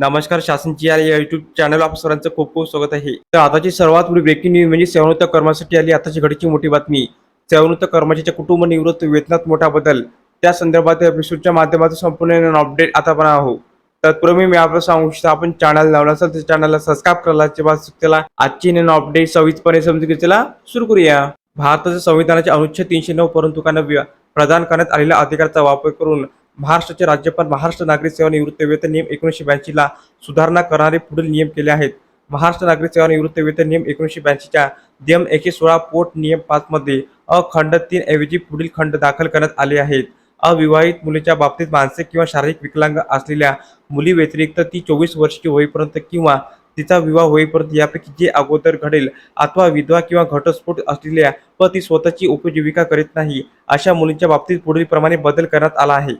नमस्कार शासनची या YouTube channel आप सर्वांचं खूप खूप स्वागत आहे. तर आताची सर्वात मोठी ब्रेकिंग न्यूज म्हणजे सेवानिवृत्त कर्मासाठी आली आताची घडीची मोठी बातमी. सेवानृत्त कर्मचाऱ्याच्या कुटुंब निवृत्त वेतनात मोठा बदल. त्या संदर्भात एपिसोडच्या माध्यमातून संपूर्ण अपडेट आता पण आहो तत्पूर्वी मी आपलं सांगू इच्छितो आपण चॅनल लावला असेल तर चॅनलला सबस्क्राईब करायला तेव्हा त्याला आजची नवीन अपडेट सविस्तपणे समजून घेतला सुरू करूया. भारताच्या संविधानाच्या अनुच्छेद तीनशे नऊ परंतु प्रदान करण्यात आलेल्या अधिकाराचा वापर करून महाराष्ट्राचे राज्यपाल महाराष्ट्र नागरिक सेवा निवृत्ती वेतन नियम एकोणीसशे ब्याऐंशीला सुधारणा करणारे पुढील नियम केले आहेत. महाराष्ट्र नागरिक सेवा निवृत्ती वेतन नियम एकोणीसशे ब्याऐंशीच्या नियम एकशे सोळा पोट नियम पाचमध्ये अखंड अ खंड तीन ऐवजी पुढील खंड दाखल करण्यात आले आहेत. अविवाहित मुलीच्या बाबतीत मानसिक किंवा शारीरिक विकलांग असलेल्या मुली व्यतिरिक्त ती चोवीस वर्षाची होईपर्यंत किंवा तिचा विवाह होईपर्यंत यापैकी जे अगोदर घडेल अथवा विधवा किंवा घटस्फोट असलेल्या व ती स्वतःची उपजीविका करीत नाही अशा मुलींच्या बाबतीत पुढील प्रमाणे बदल करण्यात आला आहे.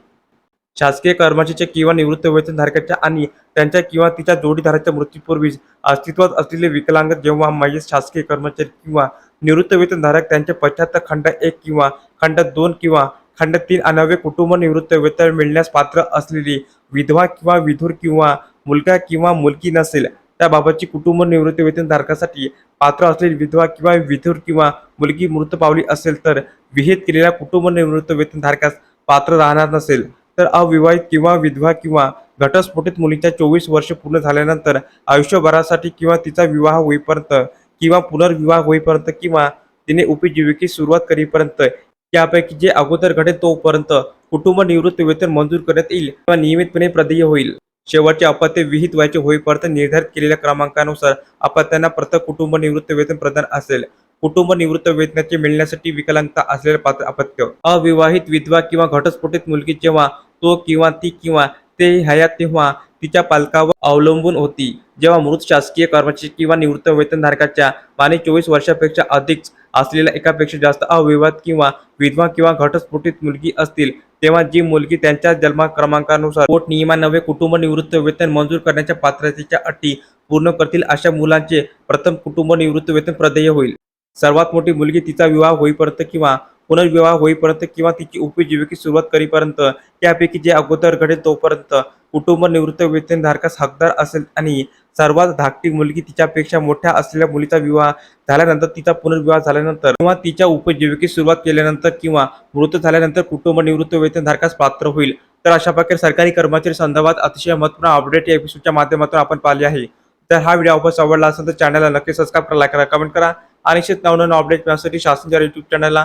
शासकीय कर्मचाऱ्याच्या किंवा निवृत्त वेतनधारकाच्या आणि त्यांच्या किंवा तिच्या जोडीदाराच्या मृत्यूपूर्वीच अस्तित्वात असलेले विकलांग जेव्हा मयत शासकीय कर्मचारी किंवा निवृत्त वेतनधारक त्यांचे पश्चात खंड एक किंवा खंड दोन किंवा खंड तीन अनावे कुटुंब निवृत्त वेतन मिळण्यास पात्र असलेली विधवा किंवा विधूर किंवा मुलगा किंवा मुलगी नसेल त्याबाबतची कुटुंब निवृत्ती वेतनधारकासाठी पात्र असलेली विधवा किंवा विधूर किंवा मुलगी मृत पावली असेल तर विहित केलेल्या कुटुंब निवृत्त वेतनधारकास पात्र राहणार नसेल. तर अविवाहित किंवा विधवा किंवा घटस्फोटित मुलीच्या चोवीस वर्ष पूर्ण झाल्यानंतर आयुष्यभरासाठी किंवा तिचा विवाह होईपर्यंत किंवा पुनर्विवाह होईपर्यंत किंवा तिने उपजीविकेची सुरुवात करीपर्यंत यापैकी जे अगोदर घडेल तोपर्यंत कुटुंब निवृत्ती वेतन मंजूर करण्यात येईल किंवा नियमितपणे प्रदेय होईल. शेवटचे अपत्य विहित व्हायचे होईपर्यंत निर्धारित केलेल्या क्रमांकानुसार अपत्यांना प्रथम कुटुंब निवृत्त वेतन प्रदान असेल. कुटुंब निवृत्त वेतनाचे मिळण्यासाठी विकलांगता असलेले पात्र अपत्य. अविवाहित विधवा किंवा घटस्फोटित मुलगी जेव्हा तो किंवा ती किंवा ते हयात तेव्हा तिच्या पालकावर अवलंबून होती. जेव्हा मृत शासकीय कर्मचारी किंवा निवृत्त वेतनधारकाच्या माने चोवीस वर्षापेक्षा अधिक असलेल्या एकापेक्षा जास्त अविवाद किंवा विधवा किंवा घटस्फोटित मुलगी असतील तेव्हा जी मुलगी त्यांच्या जन्म क्रमांकानुसार पोट नियमानवे कुटुंब निवृत्त वेतन मंजूर करण्याच्या पात्रतेच्या अटी पूर्ण करतील अशा मुलांचे प्रथम कुटुंब निवृत्त वेतन प्रदेय होईल. सर्वात मोठी मुलगी तिचा विवाह होईपर्यंत किंवा पुनर्विवाह होईपर्यंत किंवा तिची उपजीविके सुरुवात करीपर्यंत त्यापैकी जे अगोदर घडेल तोपर्यंत कुटुंब निवृत्त वेतनधारकास हकदार असेल आणि सर्वात धाकटी मुलगी तिच्यापेक्षा मोठ्या असलेल्या मुलीचा विवाह झाल्यानंतर तिचा पुनर्विवाह झाल्यानंतर किंवा तिच्या उपजीविकेची सुरुवात केल्यानंतर किंवा मृत झाल्यानंतर कुटुंब निवृत्त वेतनधारकास पात्र होईल. तर अशा प्रकारे सरकारी कर्मचारी संदर्भात अतिशय महत्त्वपूर्ण अपडेट या एपिसोडच्या माध्यमातून आपण पाहिले आहे. तर हा व्हिडिओ आपण आवडला असेल तर चॅनलला नक्की सबस्क्राईब करा लाईक करा कमेंट करा. आणि शेत नवनवीन अपडेट मिळण्यासाठी शासनच्या युट्यूब चॅनलला